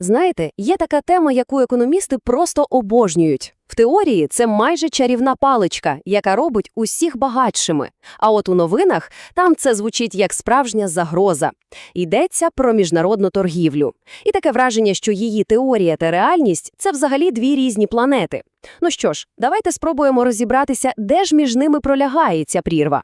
Знаєте, є така тема, яку економісти просто обожнюють. В теорії це майже чарівна паличка, яка робить усіх багатшими. А от у новинах там це звучить як справжня загроза. Йдеться про міжнародну торгівлю. І таке враження, що її теорія та реальність це взагалі дві різні планети. Ну що ж, давайте спробуємо розібратися, де ж між ними пролягає ця прірва.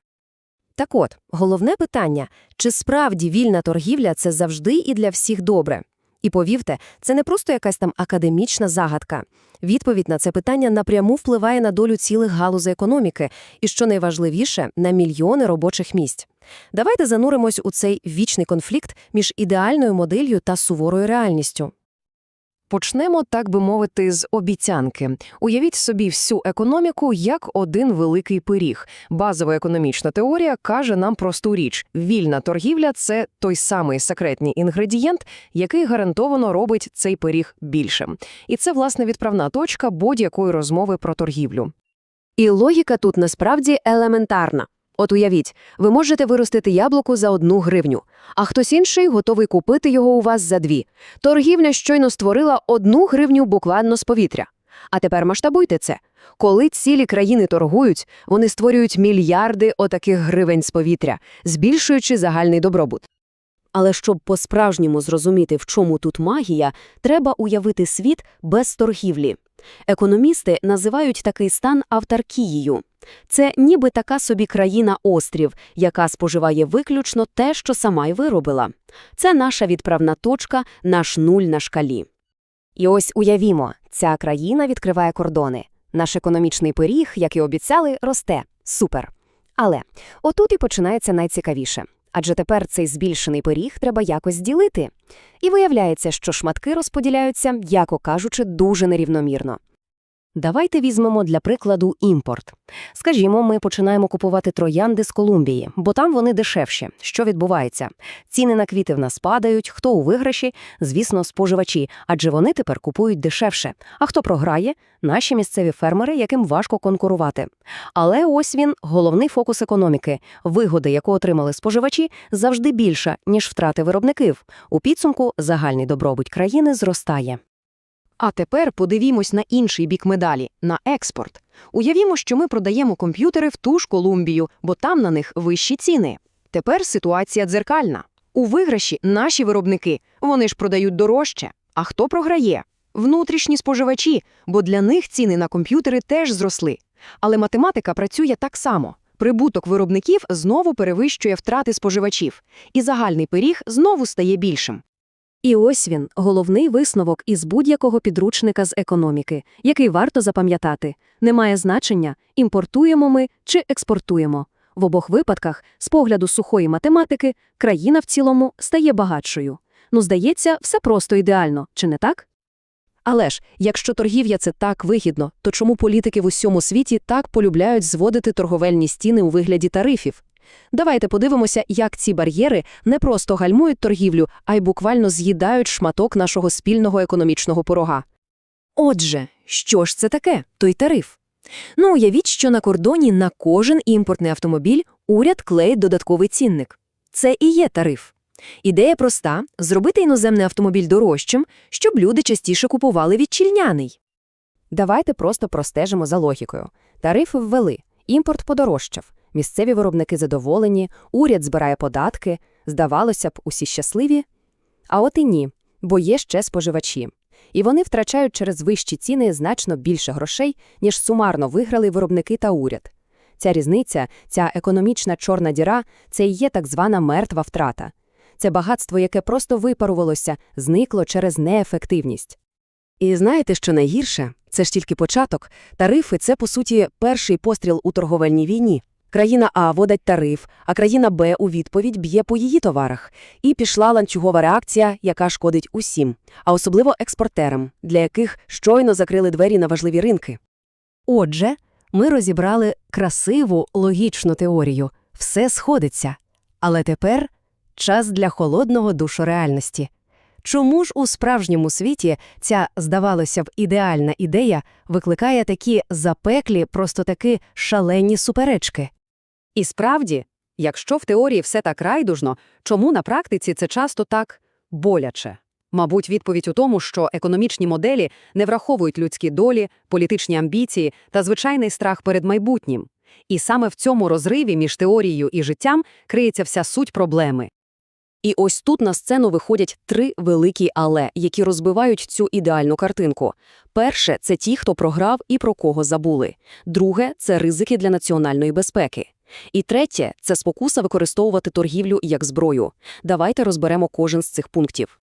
Так от, головне питання – чи справді вільна торгівля – це завжди і для всіх добре? І повірте, це не просто якась там академічна загадка. Відповідь на це питання напряму впливає на долю цілих галузей економіки і, що найважливіше, на мільйони робочих місць. Давайте зануримось у цей вічний конфлікт між ідеальною моделлю та суворою реальністю. Почнемо, так би мовити, з обіцянки. Уявіть собі всю економіку як один великий пиріг. Базова економічна теорія каже нам просту річ: вільна торгівля це той самий секретний інгредієнт, який гарантовано робить цей пиріг більшим. І це, власне, відправна точка будь-якої розмови про торгівлю. І логіка тут насправді елементарна. От уявіть, ви можете виростити яблуко за одну гривню, а хтось інший готовий купити його у вас за дві. Торгівля щойно створила одну гривню буквально з повітря. А тепер масштабуйте це. Коли цілі країни торгують, вони створюють мільярди отаких гривень з повітря, збільшуючи загальний добробут. Але щоб по-справжньому зрозуміти, в чому тут магія, треба уявити світ без торгівлі. Економісти називають такий стан автаркією. Це ніби така собі країна-острів, яка споживає виключно те, що сама й виробила. Це наша відправна точка, наш нуль на шкалі. І ось уявімо, ця країна відкриває кордони. Наш економічний пиріг, як і обіцяли, росте. Супер. Але отут і починається найцікавіше. Адже тепер цей збільшений пиріг треба якось ділити. І виявляється, що шматки розподіляються, яко кажучи, дуже нерівномірно. Давайте візьмемо для прикладу імпорт. Скажімо, ми починаємо купувати троянди з Колумбії, бо там вони дешевші. Що відбувається? Ціни на квіти в нас падають, хто у виграші? Звісно, споживачі, адже вони тепер купують дешевше. А хто програє? Наші місцеві фермери, яким важко конкурувати. Але ось він, головний фокус економіки. Вигоди, яку отримали споживачі, завжди більша, ніж втрати виробників. У підсумку загальний добробут країни зростає. А тепер подивімось на інший бік медалі – на експорт. Уявімо, що ми продаємо комп'ютери в ту ж Колумбію, бо там на них вищі ціни. Тепер ситуація дзеркальна. У виграші наші виробники, вони ж продають дорожче. А хто програє? Внутрішні споживачі, бо для них ціни на комп'ютери теж зросли. Але математика працює так само. Прибуток виробників знову перевищує втрати споживачів, і загальний пиріг знову стає більшим. І ось він, головний висновок із будь-якого підручника з економіки, який варто запам'ятати. Немає значення, імпортуємо ми чи експортуємо. В обох випадках, з погляду сухої математики, країна в цілому стає багатшою. Ну, здається, все просто ідеально, чи не так? Але ж, якщо торгівля це так вигідно, то чому політики в усьому світі так полюбляють зводити торговельні стіни у вигляді тарифів? Давайте подивимося, як ці бар'єри не просто гальмують торгівлю, а й буквально з'їдають шматок нашого спільного економічного порога. Отже, що ж це таке, той тариф? Ну, уявіть, що на кордоні на кожен імпортний автомобіль уряд клеїть додатковий цінник. Це і є тариф. Ідея проста – зробити іноземний автомобіль дорожчим, щоб люди частіше купували вітчильняний. Давайте просто простежимо за логікою. Тарифи ввели, імпорт подорожчав, місцеві виробники задоволені, уряд збирає податки, здавалося б, усі щасливі. А от і ні, бо є ще споживачі. І вони втрачають через вищі ціни значно більше грошей, ніж сумарно виграли виробники та уряд. Ця різниця, ця економічна чорна діра – це і є так звана мертва втрата. Це багатство, яке просто випарувалося, зникло через неефективність. І знаєте, що найгірше? Це ж тільки початок. Тарифи – це, по суті, перший постріл у торговельній війні. Країна А вводить тариф, а країна Б у відповідь б'є по її товарах. І пішла ланцюгова реакція, яка шкодить усім, а особливо експортерам, для яких щойно закрили двері на важливі ринки. Отже, ми розібрали красиву, логічну теорію. Все сходиться. Але тепер час для холодного душу реальності. Чому ж у справжньому світі ця, здавалося б, ідеальна ідея викликає такі запеклі, просто таки шалені суперечки? І справді, якщо в теорії все так райдужно, чому на практиці це часто так боляче? Мабуть, відповідь у тому, що економічні моделі не враховують людські долі, політичні амбіції та звичайний страх перед майбутнім. І саме в цьому розриві між теорією і життям криється вся суть проблеми. І ось тут на сцену виходять три великі «але», які розбивають цю ідеальну картинку. Перше – це ті, хто програв і про кого забули. Друге – це ризики для національної безпеки. І третє – це спокуса використовувати торгівлю як зброю. Давайте розберемо кожен з цих пунктів.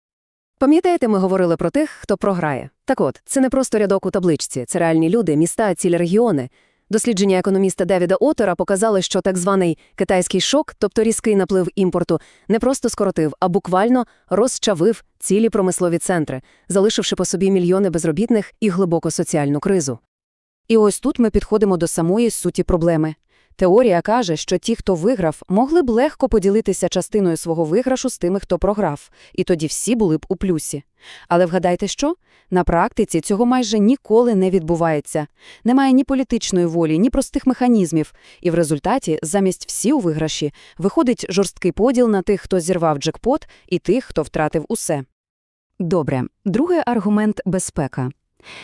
Пам'ятаєте, ми говорили про тих, хто програє? Так от, це не просто рядок у табличці, це реальні люди, міста, цілі регіони. Дослідження економіста Девіда Отера показали, що так званий китайський шок, тобто різкий наплив імпорту, не просто скоротив, а буквально розчавив цілі промислові центри, залишивши по собі мільйони безробітних і глибоку соціальну кризу. І ось тут ми підходимо до самої суті проблеми. Теорія каже, що ті, хто виграв, могли б легко поділитися частиною свого виграшу з тими, хто програв, і тоді всі були б у плюсі. Але вгадайте що? На практиці цього майже ніколи не відбувається. Немає ні політичної волі, ні простих механізмів. І в результаті, замість всі у виграші, виходить жорсткий поділ на тих, хто зірвав джекпот, і тих, хто втратив усе. Добре, другий аргумент – безпека.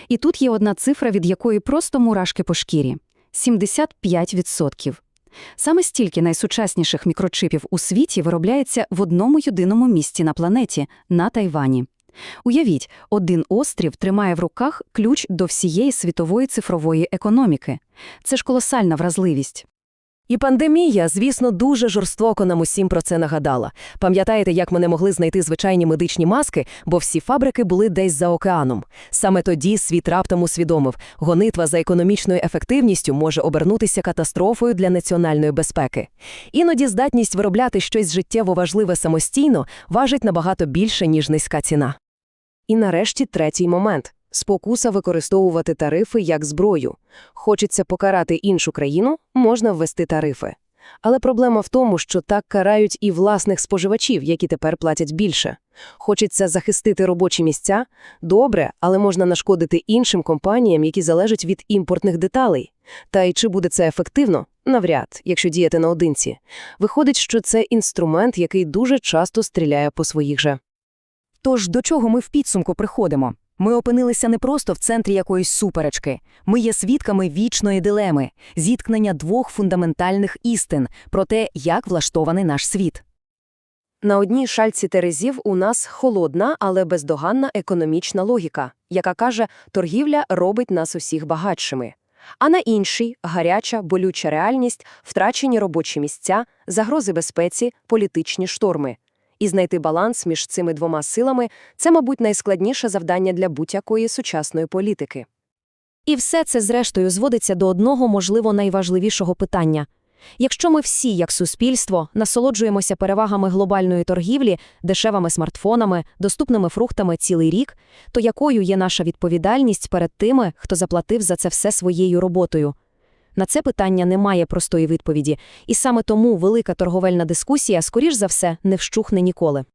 І тут є одна цифра, від якої просто мурашки по шкірі – 75%. Саме стільки найсучасніших мікрочипів у світі виробляється в одному єдиному місці на планеті – на Тайвані. Уявіть, один острів тримає в руках ключ до всієї світової цифрової економіки. Це ж колосальна вразливість. І пандемія, звісно, дуже жорстоко нам усім про це нагадала. Пам'ятаєте, як ми не могли знайти звичайні медичні маски, бо всі фабрики були десь за океаном. Саме тоді світ раптом усвідомив, гонитва за економічною ефективністю може обернутися катастрофою для національної безпеки. Іноді здатність виробляти щось життєво важливе самостійно важить набагато більше, ніж низька ціна. І нарешті третій момент – спокуса використовувати тарифи як зброю. Хочеться покарати іншу країну, можна ввести тарифи. Але проблема в тому, що так карають і власних споживачів, які тепер платять більше. Хочеться захистити робочі місця? Добре, але можна нашкодити іншим компаніям, які залежать від імпортних деталей. Та й чи буде це ефективно? Навряд, якщо діяти наодинці. Виходить, що це інструмент, який дуже часто стріляє по своїх же. Тож до чого ми в підсумку приходимо? Ми опинилися не просто в центрі якоїсь суперечки. Ми є свідками вічної дилеми, зіткнення двох фундаментальних істин про те, як влаштований наш світ. На одній шальці терезів у нас холодна, але бездоганна економічна логіка, яка каже, торгівля робить нас усіх багатшими. А на іншій – гаряча, болюча реальність, втрачені робочі місця, загрози безпеці, політичні шторми. І знайти баланс між цими двома силами – це, мабуть, найскладніше завдання для будь-якої сучасної політики. І все це, зрештою, зводиться до одного, можливо, найважливішого питання. Якщо ми всі, як суспільство, насолоджуємося перевагами глобальної торгівлі, дешевими смартфонами, доступними фруктами цілий рік, то якою є наша відповідальність перед тими, хто заплатив за це все своєю роботою? На це питання немає простої відповіді, і саме тому велика торговельна дискусія, скоріш за все, не вщухне ніколи.